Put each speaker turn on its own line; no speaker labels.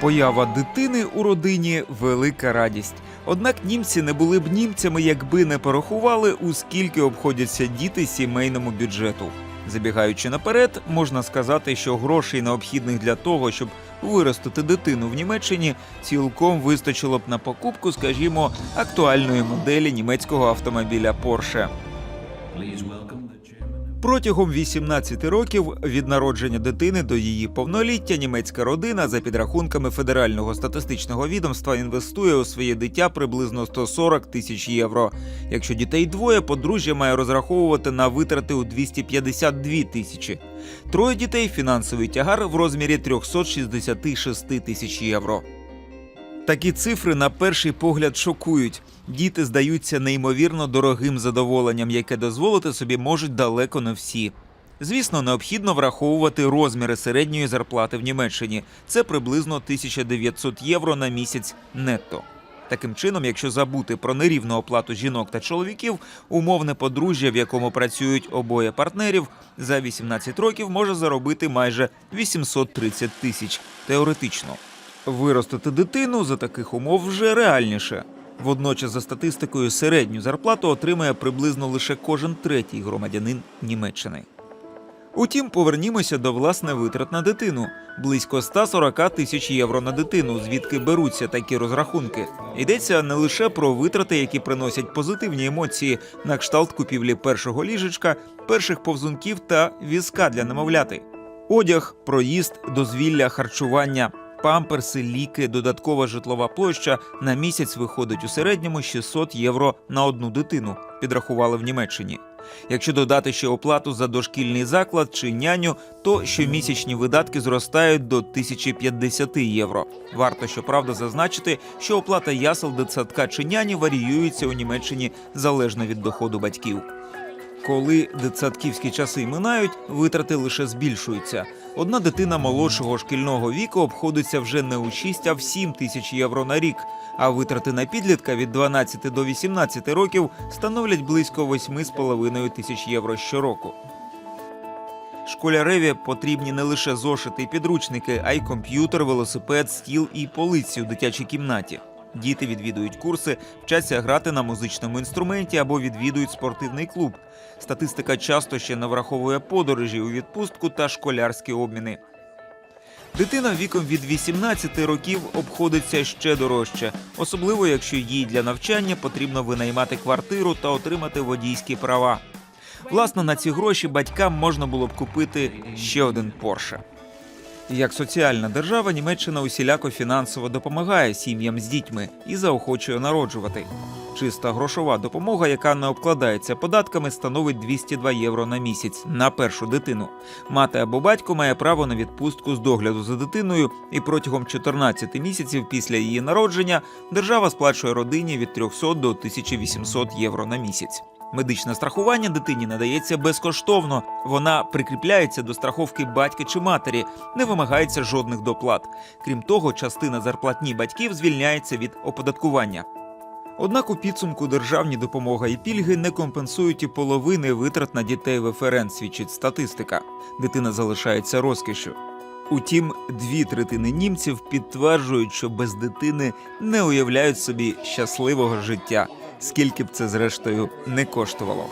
Поява дитини у родині велика радість. Однак німці не були б німцями, якби не порахували, у скільки обходяться діти сімейному бюджету. Забігаючи наперед, можна сказати, що грошей необхідних для того, щоб виростити дитину в Німеччині, цілком вистачило б на покупку, скажімо, актуальної моделі німецького автомобіля Porsche. Протягом 18 років від народження дитини до її повноліття німецька родина за підрахунками Федерального статистичного відомства інвестує у своє дитя приблизно 140 тисяч євро. Якщо дітей двоє, подружжя має розраховувати на витрати у 252 тисячі. Троє дітей фінансовий тягар в розмірі 366 тисяч євро. Такі цифри на перший погляд шокують. Діти здаються неймовірно дорогим задоволенням, яке дозволити собі можуть далеко не всі. Звісно, необхідно враховувати розміри середньої зарплати в Німеччині. Це приблизно 1900 євро на місяць нетто. Таким чином, якщо забути про нерівну оплату жінок та чоловіків, умовне подружжя, в якому працюють обоє партнерів, за 18 років може заробити майже 830 тисяч теоретично. Виростити дитину за таких умов вже реальніше. Водночас, за статистикою, середню зарплату отримає приблизно лише кожен третій громадянин Німеччини. Утім, повернімося до власне витрат на дитину близько 140 тисяч євро на дитину, звідки беруться такі розрахунки. Йдеться не лише про витрати, які приносять позитивні емоції, на кшталт купівлі першого ліжечка, перших повзунків та візка для немовляти. Одяг, проїзд, дозвілля, харчування, памперси, ліки, додаткова житлова площа на місяць виходить у середньому 600 євро на одну дитину, підрахували в Німеччині. Якщо додати ще оплату за дошкільний заклад чи няню, то щомісячні видатки зростають до 1050 євро. Варто щоправда зазначити, що оплата ясел дитсадка чи няні варіюється у Німеччині залежно від доходу батьків. Коли дитсадківські часи минають, витрати лише збільшуються. Одна дитина молодшого шкільного віку обходиться вже не у 6, а в 7 тисяч євро на рік. А витрати на підлітка від 12 до 18 років становлять близько 8,5 тисяч євро щороку. Школяреві потрібні не лише зошити і підручники, а й комп'ютер, велосипед, стіл і полиці у дитячій кімнаті. Діти відвідують курси, вчаться грати на музичному інструменті або відвідують спортивний клуб. Статистика часто ще не враховує подорожі у відпустку та школярські обміни. Дитина віком від 18 років обходиться ще дорожче, особливо якщо їй для навчання потрібно винаймати квартиру та отримати водійські права. Власне, на ці гроші батькам можна було б купити ще один Порше. Як соціальна держава, Німеччина усіляко фінансово допомагає сім'ям з дітьми і заохочує народжувати. Чиста грошова допомога, яка не обкладається податками, становить 202 євро на місяць на першу дитину. Мати або батько має право на відпустку з догляду за дитиною, і протягом 14 місяців після її народження держава сплачує родині від 300 до 1800 євро на місяць. Медичне страхування дитині надається безкоштовно. Вона прикріпляється до страховки батька чи матері, не вимагається жодних доплат. Крім того, частина зарплатні батьків звільняється від оподаткування. Однак у підсумку державні допомога і пільги не компенсують і половини витрат на дітей в ФРН, свідчить статистика. Дитина залишається розкішю. Утім, дві третини німців підтверджують, що без дитини не уявляють собі щасливого життя, скільки б це зрештою не коштувало.